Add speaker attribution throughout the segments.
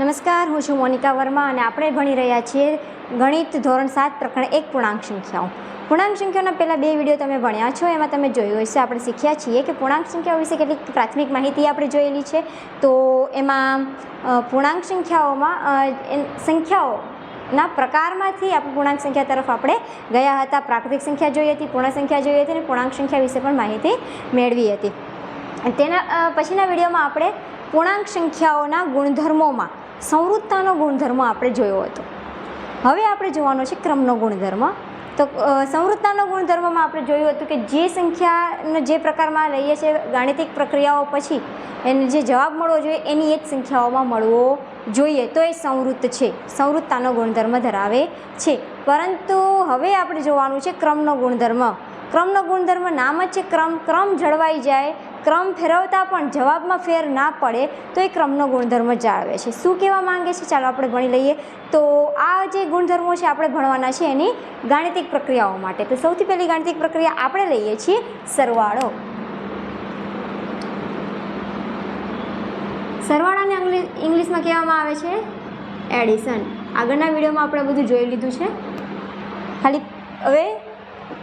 Speaker 1: નમસ્કાર, હું છું મોનિકા વર્મા અને આપણે ભણી રહ્યા છીએ ગણિત ધોરણ સાત પ્રકરણ એક પૂર્ણાંક સંખ્યાઓ. પૂર્ણાંક સંખ્યાઓના પહેલાં બે વીડિયો તમે ભણ્યા છો, એમાં તમે જોયું હશે. આપણે શીખ્યા છીએ કે પૂર્ણાંક સંખ્યાઓ વિશે કેટલીક પ્રાથમિક માહિતી આપણે જોયેલી છે. તો એમાં પૂર્ણાંક સંખ્યાઓમાં સંખ્યાઓ સંખ્યાઓના પ્રકારમાંથી આપણે પૂર્ણાંક સંખ્યા તરફ આપણે ગયા હતા. પ્રાકૃતિક સંખ્યા જોઈ હતી, પૂર્ણ સંખ્યા જોઈ હતી અને પૂર્ણાંક સંખ્યા વિશે પણ માહિતી મેળવી હતી. તેના પછીના વિડીયોમાં આપણે પૂર્ણાંક સંખ્યાઓના ગુણધર્મોમાં સંવૃત્તાનો ગુણધર્મ આપણે જોયો હતો. હવે આપણે જોવાનો છે ક્રમનો ગુણધર્મ. તો સંવૃત્તાનો ગુણધર્મમાં આપણે જોયું હતું કે જે સંખ્યાનો જે પ્રકારમાં લઈએ છીએ ગાણિતિક પ્રક્રિયાઓ પછી, એને જે જવાબ મળવો જોઈએ એની એ જ સંખ્યાઓમાં મળવો જોઈએ. તો એ સંવૃત્ત છે. સંવૃત્તાનો ગુણધર્મ ધરાવે છે. પરંતુ હવે આપણે જોવાનું છે ક્રમનો ગુણધર્મ. ક્રમનો ગુણધર્મ નામ જ છે ક્રમ. ક્રમ જળવાઈ જાય. ક્રમ ફેરવતા પણ જવાબમાં ફેર ના પડે તો એ ક્રમનો ગુણધર્મ જાળવે છે. શું કહેવા માંગે છે? ચાલો આપણે ભણી લઈએ. તો આ જે ગુણધર્મો છે આપણે ભણવાના છે એની ગાણિતિક પ્રક્રિયાઓ માટે. તો સૌથી પહેલી ગાણિતિક પ્રક્રિયા આપણે લઈએ છીએ સરવાળો. સરવાળાને ઇંગ્લિશમાં કહેવામાં આવે છે એડિશન. આગળના વિડીયોમાં આપણે બધું જોઈ લીધું છે. ખાલી, હવે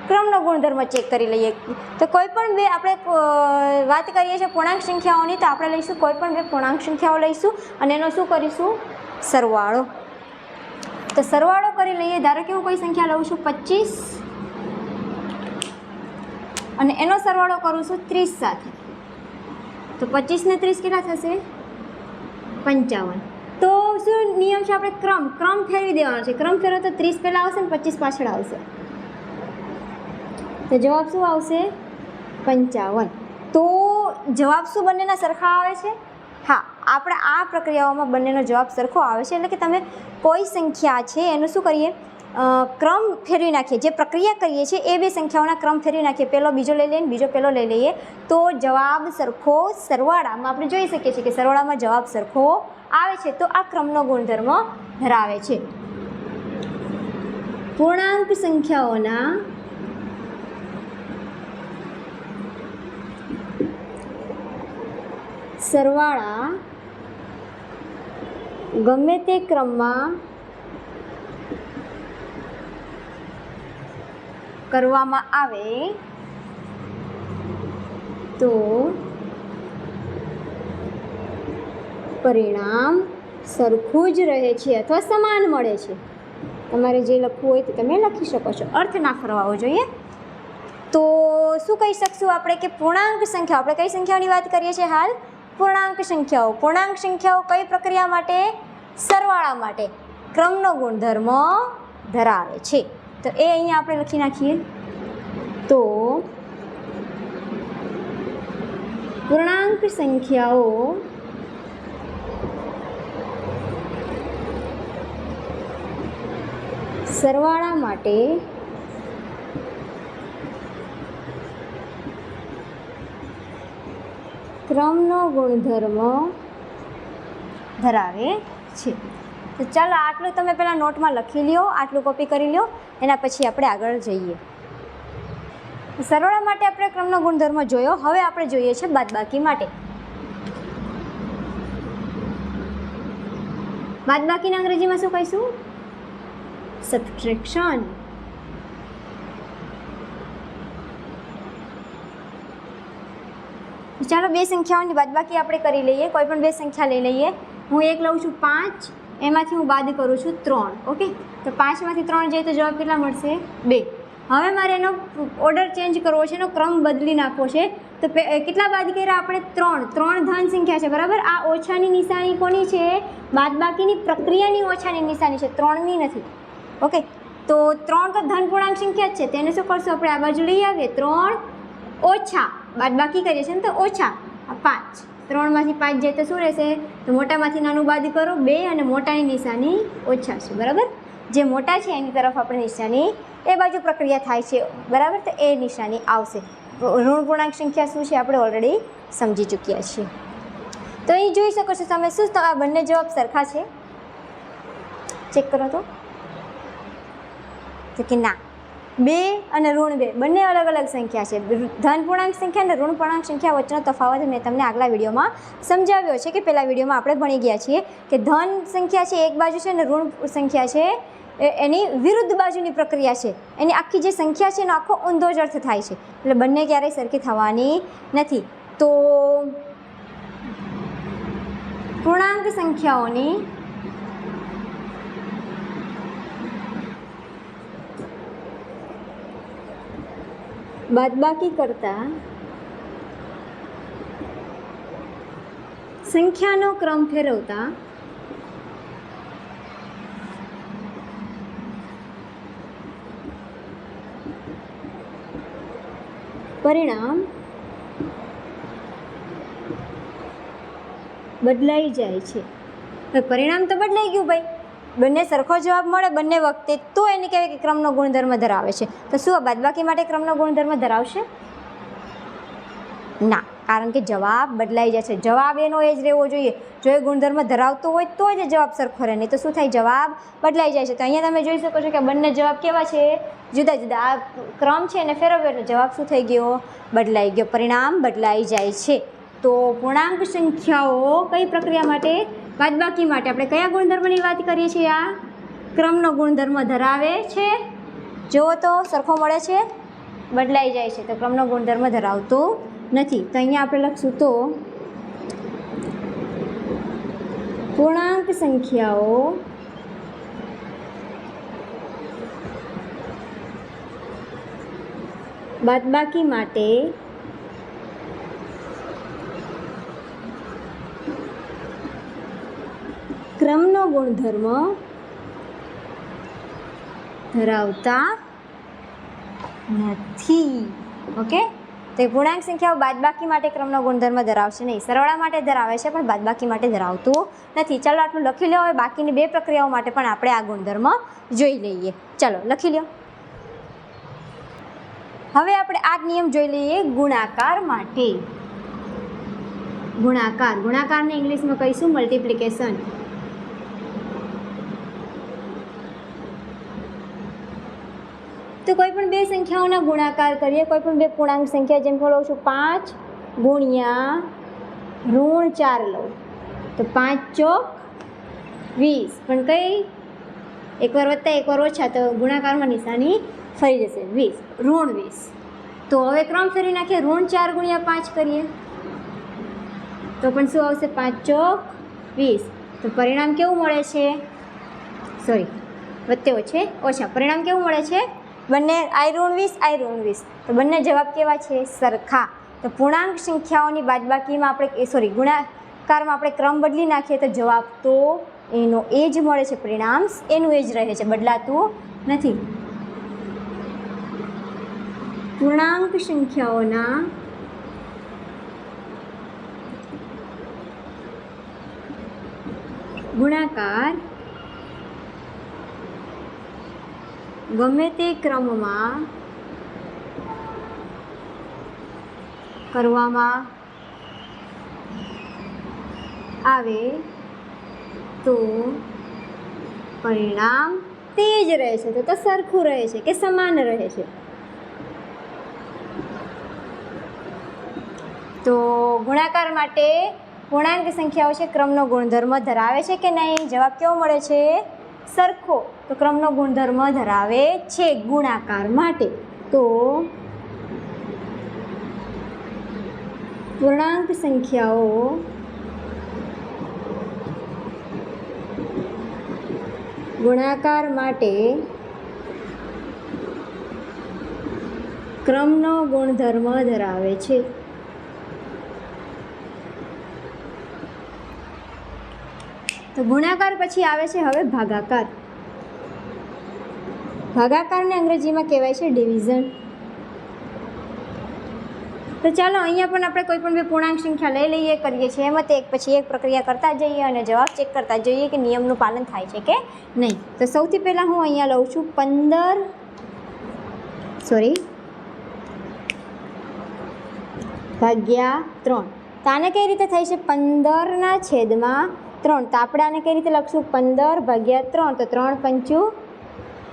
Speaker 1: ક્રમનો ગુણધર્મ ચેક કરી લઈએ. તો કોઈ પણ બે આપણે વાત કરીએ છીએ પૂર્ણાંક સંખ્યાઓની, તો આપણે લઈશું કોઈ પણ બે પૂર્ણાંક સંખ્યાઓ લઈશું અને એનો શું કરીશું? સરવાળો. તો સરવાળો કરી લઈએ. ધારો કે હું કોઈ સંખ્યા લઉં છું પચીસ અને એનો સરવાળો કરું છું ત્રીસ સાથે. તો પચીસ ને ત્રીસ કેટલા થશે? પંચાવન. તો શું નિયમ છે આપણે? ક્રમ. ક્રમ ફેરવી દેવાનો છે. ક્રમ ફેરવો તો ત્રીસ પહેલાં આવશે ને પચીસ પાછળ આવશે. તો જવાબ શું આવશે? પંચાવન. તો જવાબ શું બંનેના સરખા આવે છે? હા, આપણે આ પ્રક્રિયાઓમાં બંનેનો જવાબ સરખો આવે છે, એટલે કે તમે કોઈ સંખ્યા છે, એનું શું કરીએ? ક્રમ ફેરવી નાખીએ. જે પ્રક્રિયા કરીએ છીએ, એ બે સંખ્યાઓના ક્રમ ફેરવી નાખીએ. પહેલો બીજો લઈ લઈએ બીજો પહેલો લઈ લઈએ. તો જવાબ સરખો સરવાળામાં આપણે જોઈ શકીએ છીએ કે સરવાળામાં જવાબ સરખો આવે છે. તો આ ક્રમનો ગુણધર્મ ધરાવે છે. પૂર્ણાંક સંખ્યાઓના સરવાળા ગમે તે ક્રમમાં કરવામાં આવે તો પરિણામ સરખું જ રહે છે અથવા સમાન મળે છે. તમારે જે લખવું હોય તે તમે લખી શકો છો. અર્થ ના ફરવાવો જોઈએ. તો શું કહી શકશું આપણે કે પૂર્ણાંક સંખ્યા? આપણે કઈ સંખ્યાની વાત કરીએ છીએ હાલ? પૂર્ણાંક સંખ્યાઓ. પૂર્ણાંક સંખ્યાઓ કઈ પ્રક્રિયા માટે? સરવાળા માટે. ક્રમનો ગુણધર્મ ધરાવે છે. તો એ અહીંયા આપણે લખી નાખીએ. તો પૂર્ણાંક સંખ્યાઓ સરવાળા માટે ક્રમનો ગુણધર્મ ધરાવે છે. તો ચાલો આટલું તમે પહેલાં નોટમાં લખી લ્યો, આટલું કોપી કરી લ્યો, એના પછી આપણે આગળ જઈએ. સરવાળા માટે આપણે ક્રમનો ગુણધર્મ જોયો, હવે આપણે જોઈએ છે બાદબાકી માટે. બાદબાકીને અંગ્રેજીમાં શું કહીશું? સબટ્રેક્શન ચાલો બે સંખ્યાઓની બાદબાકી આપણે કરી લઈએ, કોઈ પણ બે સંખ્યા લઈ લઈએ. હું એક લઉં છું પાંચ, એમાંથી હું બાદ કરું છું ત્રણ, ઓકે? તો પાંચમાંથી ત્રણ જાય તો જવાબ કેટલા મળશે? બે. હવે મારે એનો ઓર્ડર ચેન્જ કરવો છે, એનો ક્રમ બદલી નાખવો છે. તો કેટલા બાદ કર્યા આપણે? ત્રણ. ત્રણ ધન સંખ્યા છે, બરાબર? આ ઓછાની નિશાની કોની છે? બાદબાકીની પ્રક્રિયાની ઓછાની નિશાની છે, ત્રણની નથી. ઓકે? તો ત્રણ તો ધન પૂર્ણાંક સંખ્યા જ છે, તેને શું કરશું? આપણે આ બાજુ લઈ આવીએ. ત્રણ ઓછા બાદ બાકી કરીએ છીએ ને તો ઓછા. પાંચ. ત્રણમાંથી પાંચ જાય તો શું રહેશે? તો મોટામાંથી નાનું બાદ કરો, બે અને મોટાની નિશાની ઓછા છે. બરાબર? જે મોટા છે એની તરફ આપણે નિશાની, એ બાજુ પ્રક્રિયા થાય છે. બરાબર? તો એ નિશાની આવશે. ઋણ પૂર્ણાંક સંખ્યા શું છે? આપણે ઓલરેડી સમજી ચૂક્યા છીએ. તો અહીં જોઈ શકો છો તમે શું? આ બંને જવાબ સરખા છે. ચેક કરો તો. તો કે ના. બે અને ઋણ બે. બંને અલગ અલગ સંખ્યા છે. ધન પૂર્ણાંક સંખ્યા અને ઋણ પૂર્ણાંક સંખ્યા વચ્ચેનો તફાવત મેં તમને આગલા વિડીયોમાં સમજાવ્યો છે કે પહેલા વિડીયોમાં આપણે ભણી ગયા છીએ કે ધન સંખ્યા છે એક બાજુ છે અને ઋણ સંખ્યા છે એની વિરુદ્ધ બાજુની પ્રક્રિયા છે. એની આખી જે સંખ્યા છે એનો આખો ઊંધો જ અર્થ થાય છે. એટલે બંને ક્યારેય સરખી થવાની નથી. તો પૂર્ણાંક સંખ્યાઓની બાદબાકી કરતા સંખ્યાનો ક્રમ ફેરવતા પરિણામ બદલાઈ જાય છે. પરિણામ તો બદલાઈ ગયું ભાઈ. બંને સરખો જવાબ મળે, બંને વખતે તો એને કહેવાય કે ક્રમનો ગુણધર્મ ધરાવે છે. તો શું આ બાદબાકી માટે ક્રમનો ગુણધર્મ ધરાવશે? ના, કારણ કે જવાબ બદલાઈ છે જવાબ એનો એ જ રહેવો જોઈએ. જો એ ગુણધર્મ ધરાવતો હોય તો જ જવાબ સરખો રહે, નહીં તો શું થાય? જવાબ બદલાઈ જાય છે. તો અહીંયા તમે જોઈ શકો છો કે બંને જવાબ કેવા છે? જુદા જુદા. આ ક્રમ છે એને ફેરવ્યો એટલે જવાબ શું થઈ ગયો? બદલાઈ ગયો. પરિણામ બદલાઈ જાય છે. તો પૂર્ણાંક સંખ્યાઓ કઈ પ્રક્રિયા માટે? બાદબાકી માટે આપણે કયા ગુણધર્મની વાત કરીએ છીએ આ? ક્રમનો ગુણધર્મ ધરાવે છે. જુઓ તો સરખો મળે છે. બદલાઈ જાય છે. તો ક્રમનો ગુણધર્મ ધરાવતો નથી. તો અહીંયા આપણે લખશું તો પૂર્ણાંક સંખ્યાઓ બાદબાકી માટે ક્રમનો ગુણધર્મ ધરાવતા નથી. ઓકે તો એ પૂર્ણાંક સંખ્યાઓ બાદબાકી માટે ક્રમનો ગુણધર્મ ધરાવશે નહીં. સરવાળા માટે ધરાવે છે, પણ બાદબાકી માટે ધરાવતું નથી. ચાલો, આટલું લખી લો હવે બાકીની બે પ્રક્રિયાઓ માટે પણ આપણે આ ગુણધર્મ જોઈ લઈએ. ચાલો, લખી લો હવે આપણે આ નિયમ જોઈ લઈએ ગુણાકાર માટે. ગુણાકાર. ગુણાકારને ઇંગ્લિશમાં કહીશું મલ્ટિપ્લિકેશન તો કોઈ પણ બે સંખ્યાઓના ગુણાકાર કરીએ, કોઈ પણ બે પૂર્ણાંક સંખ્યા, જેમ કે લઉં છું પાંચ ગુણ્યા ઋણ ચાર લઉં. તો પાંચ ચોક વીસ. પણ કઈ? એકવાર વત્તા, એકવાર ઓછા, તો ગુણાકારમાં નિશાની ફરી જશે. વીસ. ઋણ વીસ. તો હવે ક્રમ ફેરી નાખીએ. ઋણ ચાર ગુણ્યા પાંચ કરીએ. તો પણ શું આવશે? પાંચ ચોક વીસ. તો પરિણામ કેવું મળે છે? સોરી વચ્ચે ઓછે, ઓછા. પરિણામ કેવું મળે છે? બંને આઈ ઋણ વીસ આઈ ઋણ વીસ તો બંને જવાબ કેવા છે? સરખા. તો પૂર્ણાંક સંખ્યાઓની બાદબાકીમાં આપણે સોરી ગુણાકારમાં આપણે ક્રમ બદલી નાખીએ તો જવાબ તો એનો એ જ મળે છે. પરિણામ એનું એ જ રહે છે. બદલાતું નથી. પૂર્ણાંક સંખ્યાઓના ગુણાકાર ગમે તે ક્રમમાં કરવામાં આવે તો પરિણામ તે જ રહે છે. તો તો સરખું રહે છે કે સમાન રહે છે? તો ગુણાકાર માટે પૂર્ણાંક સંખ્યાઓ છે. ક્રમનો ગુણધર્મ ધરાવે છે કે નહીં? જવાબ કેવો મળે છે? સરખો. તો ક્રમનો ગુણધર્મ ધરાવે છે ગુણાકાર માટે. તો પૂર્ણાંક સંખ્યાઓ ગુણાકાર માટે ક્રમનો ગુણધર્મ ધરાવે છે. તો ગુણાકાર પછી આવે છે હવે ભાગાકાર. ભાગાકારને અંગ્રેજીમાં કહેવાય છે ડિવિઝન તો ચાલો, અહીંયા પણ આપણે કોઈ પણ બે પૂર્ણાંક સંખ્યા લઈ લઈએ, કરીએ છીએ એમાં તે એક પછી એક પ્રક્રિયા કરતા જઈએ અને જવાબ ચેક કરતા જઈએ કે નિયમનું પાલન થાય છે કે નહીં. તો સૌથી પહેલાં હું અહીંયા લઉં છું પંદર સોરી ભાગ્યા ત્રણ. તો આને કઈ રીતે થાય છે? પંદરના છેદમાં ત્રણ. તો આપણે આને કઈ રીતે લખશું? પંદર ભાગ્યા ત્રણ. તો ત્રણ પંચું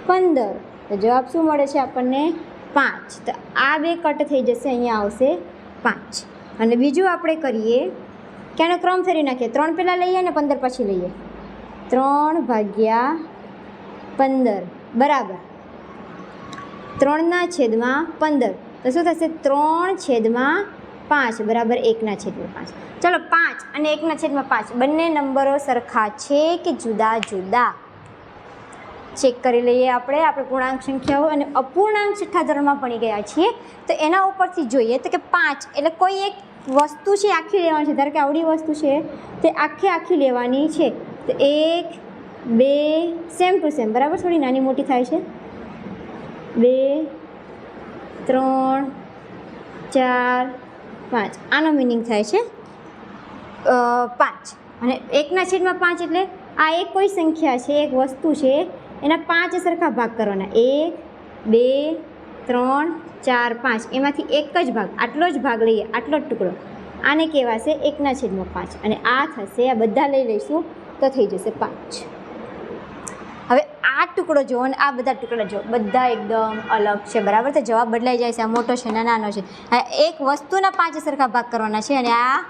Speaker 1: પંદર. તો જવાબ શું મળે છે આપણને? પાંચ. તો આ બે કટ થઈ જશે, અહીંયા આવશે પાંચ. અને બીજું આપણે કરીએ કે આનો ક્રમ ફેરી નાખીએ? ત્રણ પહેલાં લઈએ અને પંદર પછી લઈએ. ત્રણ ભાગ્યા પંદર. બરાબર. ત્રણના છેદમાં પંદર. તો શું થશે? ત્રણ છેદમાં પાંચ. બરાબર, એકના છેદમાં પાંચ. ચલો, પાંચ અને એકના છેદમાં પાંચ. બંને નંબરો સરખા છે કે જુદા જુદા? ચેક કરી લઈએ આપણે. આપણે પૂર્ણાંક સંખ્યાઓ અને અપૂર્ણાંક છઠ્ઠા ધોરણમાં ભણી ગયા છીએ. તો એના ઉપરથી જોઈએ તો કે પાંચ એટલે કોઈ એક વસ્તુ છે આખી લેવાની છે. ધારો કે આવડી વસ્તુ છે તે આખી આખી લેવાની છે. તો એક, બે સેમ ટુ સેમ બરાબર? થોડી નાની મોટી થાય છે. બે, ત્રણ, ચાર, પાંચ. આનો મિનિંગ થાય છે પાંચ. અને એકના છેદમાં પાંચ એટલે આ એક કોઈ સંખ્યા છે, એક વસ્તુ છે એના પાંચ સરખા ભાગ કરવાના. એક, બે, ત્રણ, ચાર, પાંચ. એમાંથી એક જ ભાગ, આટલો જ ભાગ લઈએ, આટલો જ ટુકડો. આને કહેવાશે એકના છેદમાં પાંચ. અને આ થશે, આ બધા લઈ લઈશું, તો થઈ જશે પાંચ. હવે આ ટુકડો જુઓ અને આ બધા ટુકડા જુઓ. બધા એકદમ અલગ છે, બરાબર? તો જવાબ બદલાઈ જાય છે. આ મોટો છે ને નાનો છે. એક વસ્તુના પાંચ સરખા ભાગ કરવાના છે અને આ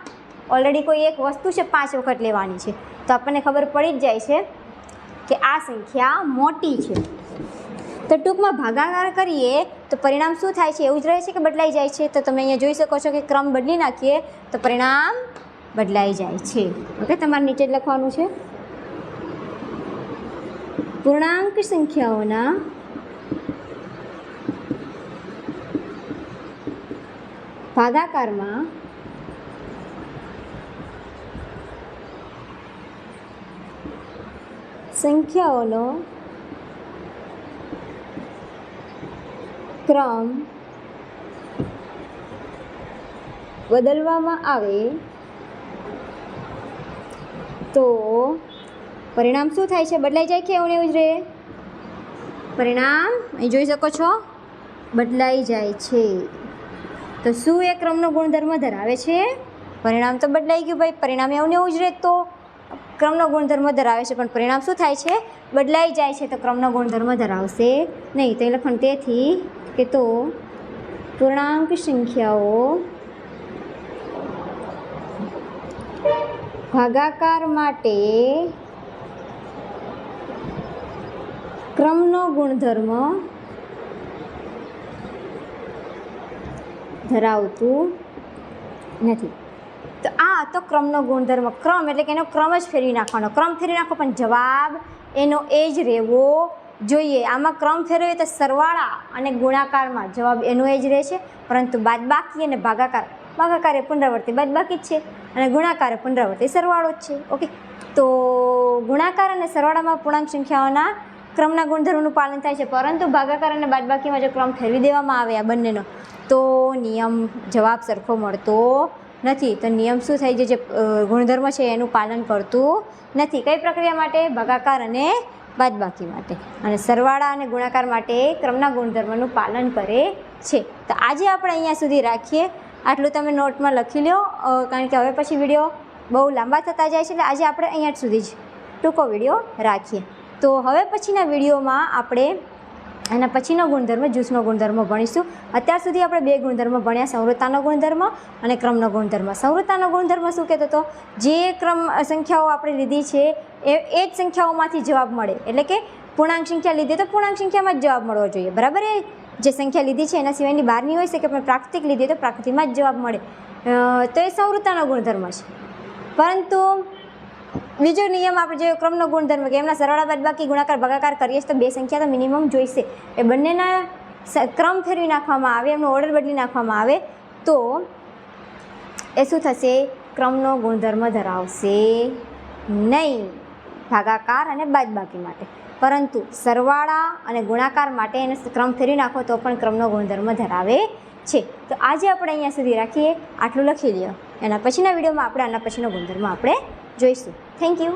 Speaker 1: ઓલરેડી કોઈ એક વસ્તુ છે, પાંચ વખત લેવાની છે. તો આપણને ખબર પડી જ જાય છે કે આ સંખ્યા મોટી છે. તો ટૂંકમાં ભાગાકાર કરીએ તો પરિણામ શું થાય છે? એવું જ રહે છે કે બદલાઈ જાય છે? તો તમે અહીંયા જોઈ શકો છો કે ક્રમ બદલી નાખીએ તો પરિણામ બદલાઈ જાય છે. ઓકે, તમારે નીચે જ લખવાનું છે. પૂર્ણાંક સંખ્યાઓના ભાગાકારમાં સંખ્યાઓનો ક્રમ બદલવામાં આવે તો પરિણામ શું થાય છે? બદલાઈ જાય કે એવું એવું જ રહે? પરિણામ, અહીં જોઈ શકો છો, બદલાઈ જાય છે. તો શું એ ક્રમનો ગુણધર્મ ધરાવે છે? પરિણામ તો બદલાઈ ગયું ભાઈ, પરિણામ એવું એવું જ રહે તો ક્રમનો ગુણધર્મ ધરાવે છે, પણ પરિણામ શું થાય છે? બદલાઈ જાય છે, તો ક્રમનો ગુણધર્મ ધરાવશે નહીં. તો એ લખણ તેથી કે તો પૂર્ણાંક સંખ્યાઓ ભાગાકાર માટે ક્રમનો ગુણધર્મ ધરાવતું નથી. તો આ તો ક્રમનો ગુણધર્મ. ક્રમ એટલે કે એનો ક્રમ જ ફેરવી નાખવાનો. ક્રમ ફેરવી નાખો પણ જવાબ એનો એ જ રહેવો જોઈએ. આમાં ક્રમ ફેરવીએ તો સરવાળા અને ગુણાકારમાં જવાબ એનો એ જ રહે છે પરંતુ બાદબાકી અને ભાગાકાર. ભાગાકાર એ પુનરાવર્તી બાદબાકી જ છે અને ગુણાકાર એ પુનરાવર્તી સરવાળો જ છે. ઓકે? તો ગુણાકાર અને સરવાળામાં પૂર્ણાંક સંખ્યાઓના ક્રમના ગુણધર્મનું પાલન થાય છે. પરંતુ ભાગાકાર અને બાદબાકીમાં જો ક્રમ ફેરવી દેવામાં આવે આ બંનેનો, તો નિયમ જવાબ સરખો મળતો નથી. તો નિયમ શું થાય? છે જે ગુણધર્મ છે એનું પાલન કરતું નથી. કઈ પ્રક્રિયા માટે? ભાગાકાર અને બાદબાકી માટે. અને સરવાળા અને ગુણાકાર માટે ક્રમના ગુણધર્મનું પાલન કરે છે. તો આજે આપણે અહીંયા સુધી રાખીએ. આટલું તમે નોટમાં લખી લો કારણ કે હવે પછી વીડિયો બહુ લાંબા થતા જાય છે એટલે આજે આપણે અહીંયા સુધી જ ટૂંકો વીડિયો રાખીએ. તો હવે પછીના વિડીયોમાં આપણે એના પછીનો ગુણધર્મ જ્યુસનો ગુણધર્મ ભણીશું. અત્યાર સુધી આપણે બે ગુણધર્મ ભણ્યા સંવૃત્તાનો ગુણધર્મ અને ક્રમનો ગુણધર્મ. સંવૃત્તાનો ગુણધર્મ શું કહેતો હતો? જે ક્રમ સંખ્યાઓ આપણે લીધી છે, એ એ જ સંખ્યાઓમાંથી જવાબ મળે. એટલે કે પૂર્ણાંક સંખ્યા લીધી તો પૂર્ણાંક સંખ્યામાં જ જવાબ મળવો જોઈએ. બરાબર એ? જે સંખ્યા લીધી છે, એના સિવાયની બહારની હોય શકે, પણ પ્રાકૃતિક લીધી તો પ્રાકૃતિકમાં જ જવાબ મળે. તો એ સંવૃત્તાનો ગુણધર્મ છે. પરંતુ બીજો નિયમ આપણે જે ક્રમનો ગુણધર્મ કે એમના સરવાળા બાદબાકી ગુણાકાર, ભાગાકાર કરીએ તો બે સંખ્યા તો મિનિમમ જોઈશે. એ બંનેના ક્રમ ફેરવી નાખવામાં આવે, એમનો ઓર્ડર બદલી નાખવામાં આવે, તો એ શું થશે? ક્રમનો ગુણધર્મ ધરાવશે નહીં. ભાગાકાર અને બાદબાકી માટે. પરંતુ સરવાળા અને ગુણાકાર માટે એને ક્રમ ફેરવી નાખો તો પણ ક્રમનો ગુણધર્મ ધરાવે છે. તો આજે આપણે અહીંયા સુધી રાખીએ. આટલું લખી લ્યો. એના પછીના વિડીયોમાં આપણે, આના પછીનો ગુણધર્મ આપણે જોઈશું થેન્ક યુ